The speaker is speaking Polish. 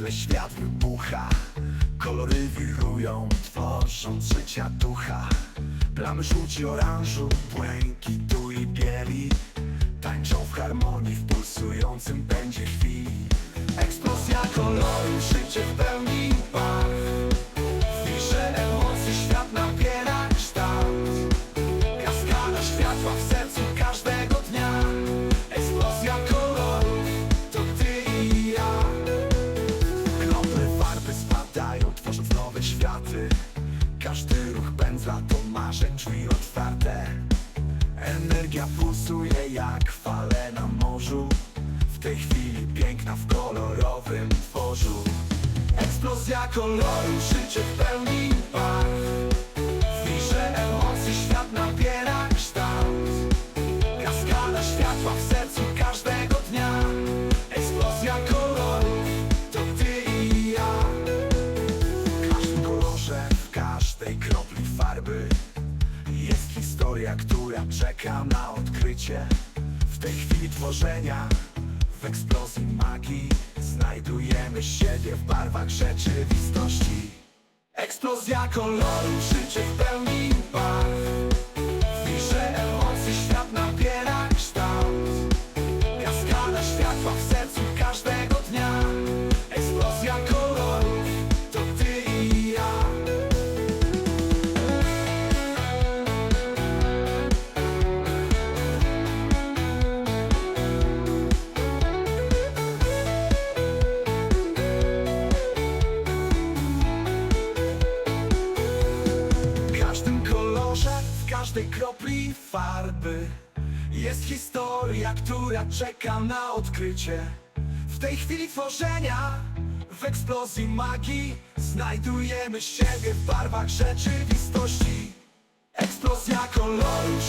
Nagle świat wybucha Kolory wirują, tworząc życia ducha. Plamy żółci, oranżu, błękitu i bieli Tańczą w harmonii Każdy ruch pędzla to marzeń drzwi otwarte. Energia pulsuje jak fale na morzu. W tej chwili piękna w kolorowym tworzu. Eksplozja koloru, życie w pełni barw Wisze emocje, świat nabiera kształt. Kaskada światła w sercu historia, która czeka na odkrycie. W tej chwili tworzenia, w eksplozji magii. Znajdujemy siebie w barwach rzeczywistości. Eksplozja koloru, życie w pełni każdej kropli farby. Jest historia, która czeka na odkrycie. W tej chwili tworzenia, w eksplozji magii Znajdujemy siebie w barwach rzeczywistości. Eksplozja koloru,